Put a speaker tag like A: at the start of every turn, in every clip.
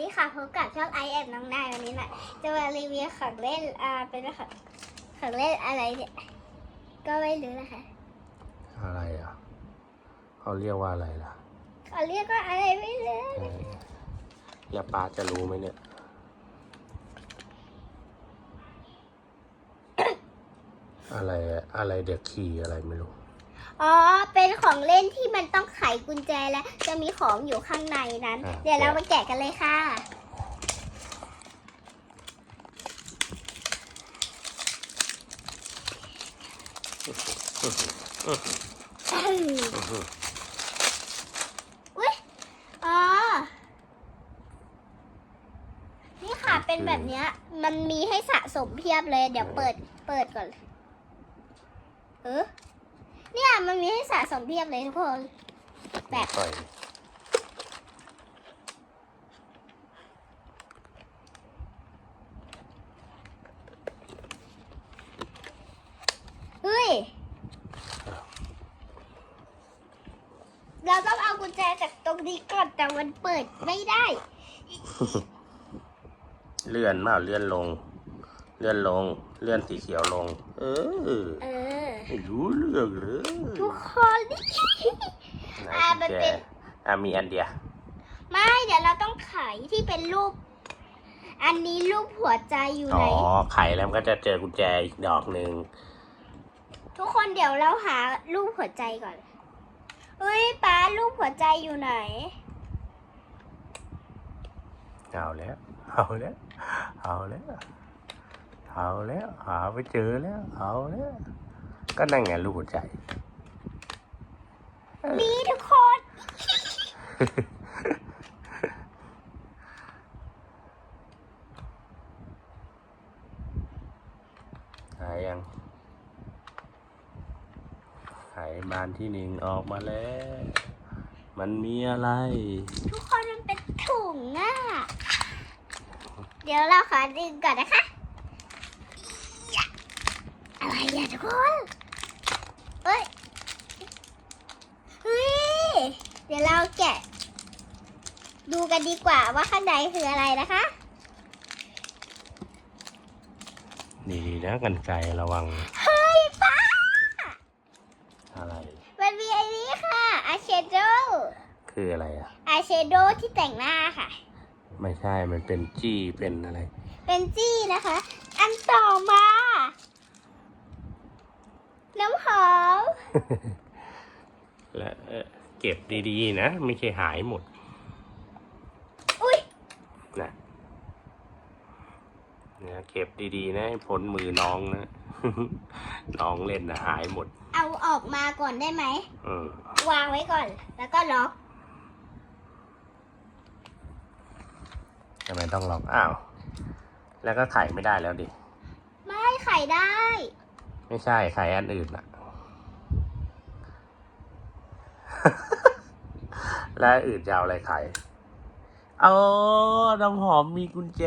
A: ดีค่ะพบกับช่องไอแอนน้องนายวันนี้นะจะมารีวิวของเล่นอ่าเป็นของของเล่นอะไรเนี่ยก็ไม่รู้นะคะ
B: อะไรอะเขาเรียกว่าอะไรล่ะ
A: เขาเรียกว่าอะไรไม่รู้
B: เออแล้วป้าจะรู้ไหมเนี่ยอะไรอะอะไรเด็กขี่อะไรไม่รู้
A: อ๋อ เป็นของเล่นที่มันต้องไขกุญแจและจะมีของอยู่ข้างในนั้น
B: อะ
A: เดี๋ยวเรา
B: แกะ
A: มาแกะกันเลยค่ะอุ้ยอ๋อ นี่ค่ะ เป็นแบบเนี้ย มันมีให้สะสมเพียบเลย เดี๋ยวเปิด เปิดก่อน เออ เนี่ยมันมีให้สะสมเพียบเลยทุกคน แบบ
B: ปล่อย
A: เฮ้ย เราต้องเอากุญแจจากตรงนี้ก่อนแต่มันเปิดไม่ได้
B: เลื่อนมาเลื่อนลง เลื่อนลง เลื่อนสีเขียวลง เออ
A: เออ
B: ไม่รู้เรื่องเลย
A: ทุกคน
B: ไหน
A: อะ
B: กุ
A: มัน
B: ญแจ
A: เป็น
B: อะมีอันเดียว
A: ไม่เดี๋ยวเราต้องไขที่เป็นรูป อันนี้รูปหัวใจอยู่
B: อ๋
A: ไห
B: อนไขแล้วมันก็จะเจอกุญแจอีกดอกหนึ่ง
A: ทุกคนเดี๋ยวเราหารูปหัวใจก่อนเฮ้ยป้ารูปหัวใจอยู่ไหน
B: เอาแล้วเอาแล้วเอาแล้วเอาแล้วหาไปเจอแล้วเอาแล้ว ก็นั่งไงลูกหัวใจ
A: นี่ทุกคน
B: หายยัง หายบานที่หนึ่งออกมาแล้ว มันมีอะไร
A: ทุกคนมันเป็นถุงอะ เดี๋ยวเราขอดึงก่อนนะคะอย่าอะไรอะทุกคนเอ้ย เฮ้ย เดี๋ยวเราแกะ ดูกันดีกว่าว่าข้างในคืออะไรนะคะ
B: ดีๆนะกันไกลระวัง
A: เฮ้ยป้า
B: อะไร
A: มันมีอันนี้ค่ะอาเชโด
B: คืออะไรอะ
A: อาเชโดที่แต่งหน้าค่ะ
B: ไม่ใช่ มันเป็นจี้ เป็นอะไร
A: เป็นจี้นะคะ อันต่อมา น้ำหอม
B: และ เอ่อเก็บดีๆนะ ไม่ใช่หายหมด
A: อุ้ย
B: นะเนี่ยเก็บดีๆ นะให้พ้นมือน้องนะ น้องเล่นนะหายหมด
A: เอาออกมาก่อนได้ไหม
B: อืม
A: วางไว้ก่อน แล้วก็ล็อก
B: ทำไมต้องล็อกอ้าว แล้วก็ไขไม่ได้แล้วดิ
A: ไม่ไขได้
B: ไม่ใช่ไขอันอื่นอะ แล้วอันอื่นจะเอาอะไรไขเอาน้ำหอมมีกุญแจ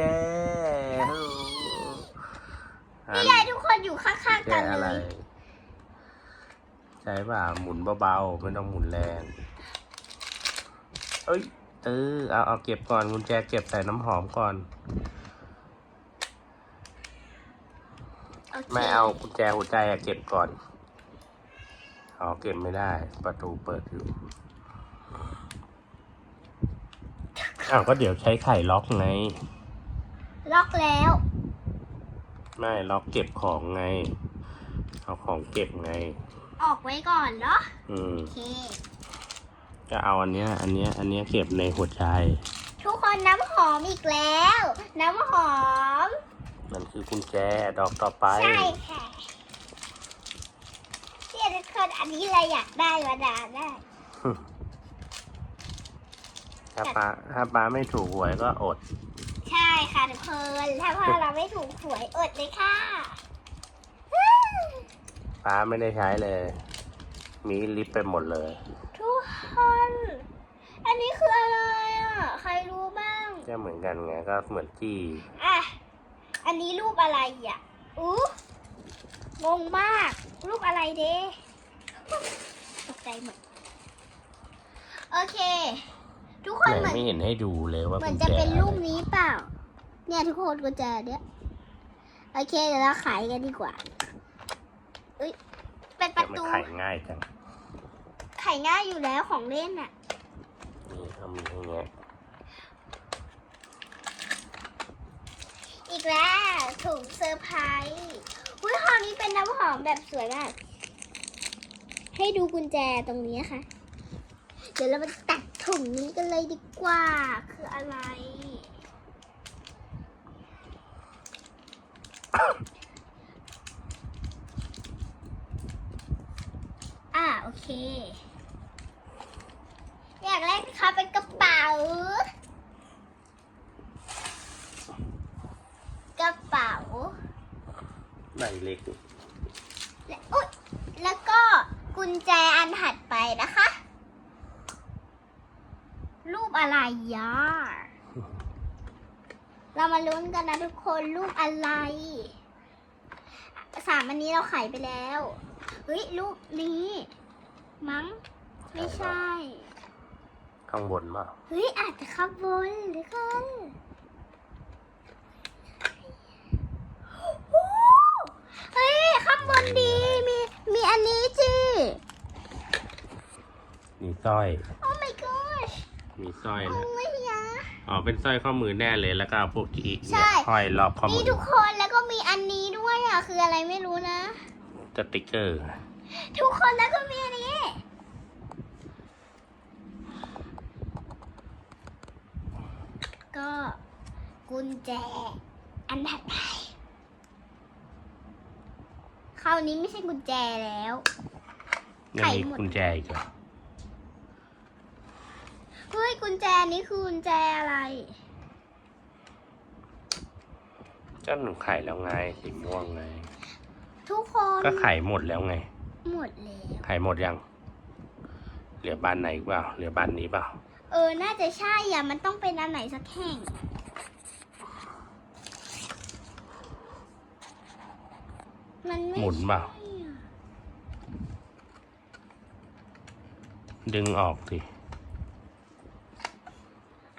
A: นี่ไงทุกคนอยู่ข้างๆ
B: แจ
A: กัน
B: อะ
A: เล
B: ไร
A: ย
B: ใช่ป่ะหมุนเบาๆไม่ต้องหมุนแรง เอ้ยเออเอาเอาเก็บก่อนกุญแจเก็บใส่น้ำหอมก่อน
A: โอเค
B: ไม่เอากุญแจหัวใจอะเก็บก่อนอ๋อเก็บไม่ได้ ประตูเปิดอยู่ อ้าวก็เดี๋ยวใช้ไข่ล็อกไง
A: ล็อกแล้ว
B: ไม่ล็อกเก็บของไง เอาของเก็บไง
A: ออกไว้ก่อนเนาะ
B: อืม
A: โอเค
B: ก็เอาอันเนี้ย อันเนี้ย อันเนี้ยเก็บในหัวใจ
A: ทุกคนน้ำหอมอีกแล้ว น้ำหอม
B: นั่นคือกุญแจดอกต่อไป
A: ใช่ค่ะเนี่ยทุกคนอันนี้เราอยากได้มานานได้
B: ถ้าป้าถ้าป้าไม่ถูกหวยก็อด
A: ใช่ค่ะทุกคนถ้าพ่อเราไม่ถูกหวยอดเลยค่ะ
B: ป้าไม่ได้ใช้เลย มีลิปไปหมดเลย
A: ทุกคน อันนี้คืออะไรอะ ใครรู้บ้าง
B: ก็เหมือนกันไงก็เหมือนจี้
A: อะอันนี้รูปอะไรอะอู้งงมาก รูปอะไรเด้ตกใจหมดโอเค ทุกค
B: ไห
A: น
B: น
A: เหมือน
B: ไม่เห็นให้ดูเลยว่า
A: เหมือน
B: กุญ
A: จะ
B: แจ
A: เป็น
B: อะไร
A: รูปนี้เปล่า เนี่ยทุกคนกุญแจเนี่ยโอเคเดี๋ยวเราขายกันดีกว่าเอ้ยเป็นป
B: แต่
A: ระ
B: มัน
A: ตู
B: ไขง่ายจัง
A: ไขง่ายอยู่แล้วของเล่นอะ
B: นี่เขามีให้แงะ
A: อีกแล้วถุงเซอร์ไพรส์อุ้ยคราวนี้เป็นน้ำหอมแบบสวยมาก ให้ดูกุญแจตรงนี้นะคะเดี๋ยวเรามาตัด ถุงนี้กันเลยดีกว่า คืออะไร อ่าโอเค อย่างแรกนะคะเป็นกระเป๋า กระเป๋า
B: ใบเล็ก
A: และอุ๊ยแล้วก็กุญแจอันถัดไปนะคะ รูปอะไรยาเรามาลุ้นกันนะทุกคนรูปอะไร สามอันนี้เราไขไปแล้วเฮ้ยรูปนี้ มั้ง ไม่ใช่
B: ข้างบนมา
A: เฮ้ยอาจจะข้างบนหรือกันโอ้เฮ้ยข้างบนดีมีมีอันนี้จี
B: มีสร้อย
A: โอ้ my gosh
B: มีสร้อย
A: โอ้
B: นะ
A: ยยะ
B: อ๋อเป็นสร้อยข้อมือแน่เลยแล้วก็เอาพวกที่
A: ใช่
B: เนี่ยห้อยรอบข้อมื
A: นี่
B: อ
A: ทุกคนแล้วก็มีอันนี้ด้วยอะ คืออะไรไม่รู้นะ
B: สติกเกอร์
A: ทุกคนแล้วก็มีอันนี้ ก็กุญแจ อันถัดไปคราวนี้ไม่ใช่กุญแจแล้ว
B: ยังมี
A: ไขหมด
B: กุญแจอีกเหรอ
A: เฮ้ยกุญแจนี้คือกุญแจอะไร
B: เจ้าหนูไขแล้วไงสีม่วงไง
A: ทุกคน
B: ก็ไขหมดแล้วไง
A: หมดแล้ว
B: ไขหมดยัง เหลือบานไหนเปล่าเหลือบานนี้เปล่า
A: เออ น่าจะใช่อะ มันต้องเป็นอันไหนสักแห่ง มันไม่
B: หมุนเปล่า
A: ใช่อะ
B: ดึงออกสิ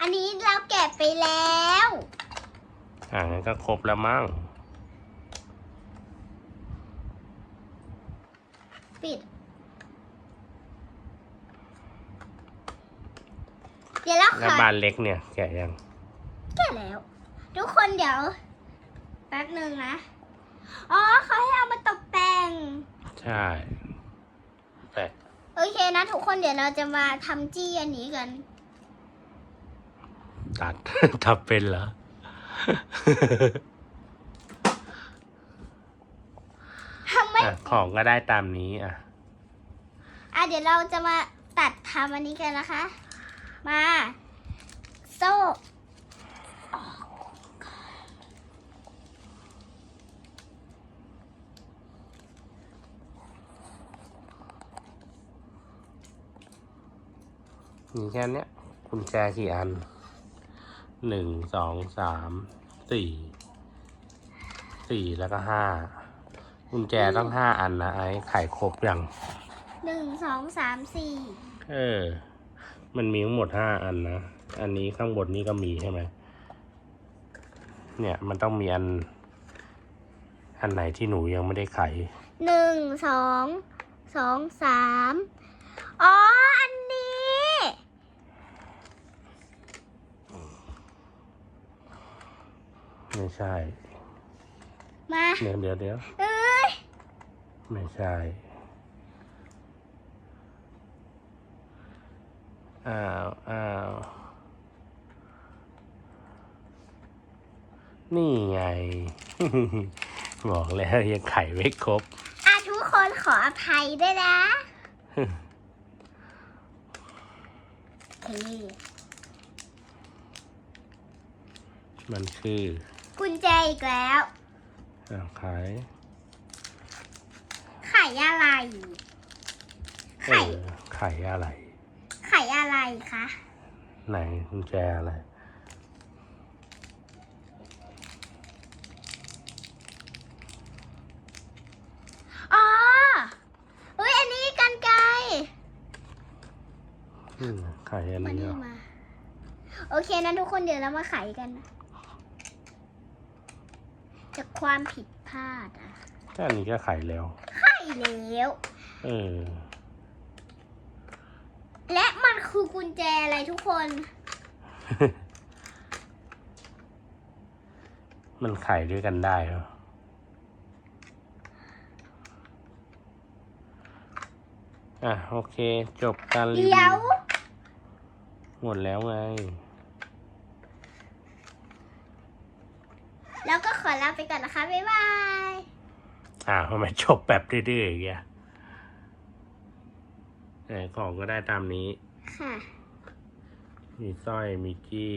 A: อันนี้เราแกะไปแล้ว
B: อ่างั้นก็ครบแล้วมั้ง
A: ปิด เดี๋ยวเราข
B: แล้ว
A: อ
B: บานเล็กเนี่ยแกะยัง
A: แกะแล้ว ทุกคนเดี๋ยว แป๊บหนึ่งนะ อ๋อเขาให้เอามาตกแต่ง
B: ใช่แต่
A: โอเคนะทุกคนเดี๋ยวเราจะมาทำจี้อันนี้กัน
B: ตัดทับเป็นเหรอ
A: ทำไม
B: อะ ของก็ได้ตามนี้อะ
A: อะเดี๋ยวเราจะมาตัดทำอันนี้กันนะคะ มา โซ่
B: มีแค่เนี้ยกุญแจกี่อัน หนึ่งสองสามสี่สี่แล้วก็ห้ากุญแจต้องห้าอันนะไอ้ไขครบยัง
A: หนึ่งสองสามสี่
B: เออ มันมีทั้งหมดห้าอันนะ อันนี้ข้างบนนี่ก็มีใช่ไหมเนี่ยมันต้องมีอัน อันไหนที่หนูยังไม่ได้ไข
A: หนึ่งสองสองสามอ๋อ อันนี้
B: ไม่ ใช่
A: มา
B: เดี๋ยวเดี๋ยวเดี๋ยว
A: เอ้ย
B: ไม่ใช่ อ้าวอ้าวนี่ไง บอกแล้วยังไขไม่ครบ
A: อะทุกคนขออภัยด้วยนะโอเค
B: มันคือ
A: กุญแจอีกแล้ว
B: อ้าวขาย
A: ไข่อะไร
B: เอ
A: ไข่
B: อไข่อะไร
A: ไข่อะไรคะ
B: ไหนกุญแจอะไร
A: อ๋อเฮ้ยอันนี้กันไกร
B: อืมไข่อัน
A: มา
B: นี้
A: นี่
B: เหรอ
A: มา โอเคนะทุกคนเดี๋ยวเรามาไขกันนะ จากความผิดพลาดอะ
B: ก็อันนี้ก็ไขแล้ว
A: ใช่แล้ว
B: เออ
A: และมันคือกุญแจอะไรทุกคน
B: มันไขด้วยกันได้เหรออะ โอเค จบการรีวิ
A: เดี๋ยว
B: วหมดแล้วไง
A: แล้วก็ขอลาไปก่อนนะคะ บ๊ายบาย
B: อ่าทำไมจบแบบดื้อๆอย่างเงี้ยไหนของก็ได้ตามนี้
A: ค่ะ
B: มีสร้อย มีกี้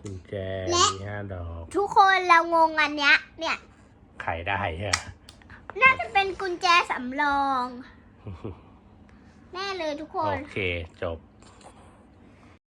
B: กุญแจ
A: และ
B: มีห้าดอก
A: ทุกคนเรางงอันเนี้ย เนี่ย
B: ไขได้ใช่ไหม
A: น่าจะเป็นกุญแจสำรอง แน่เลยทุกค
B: โอนเค จบ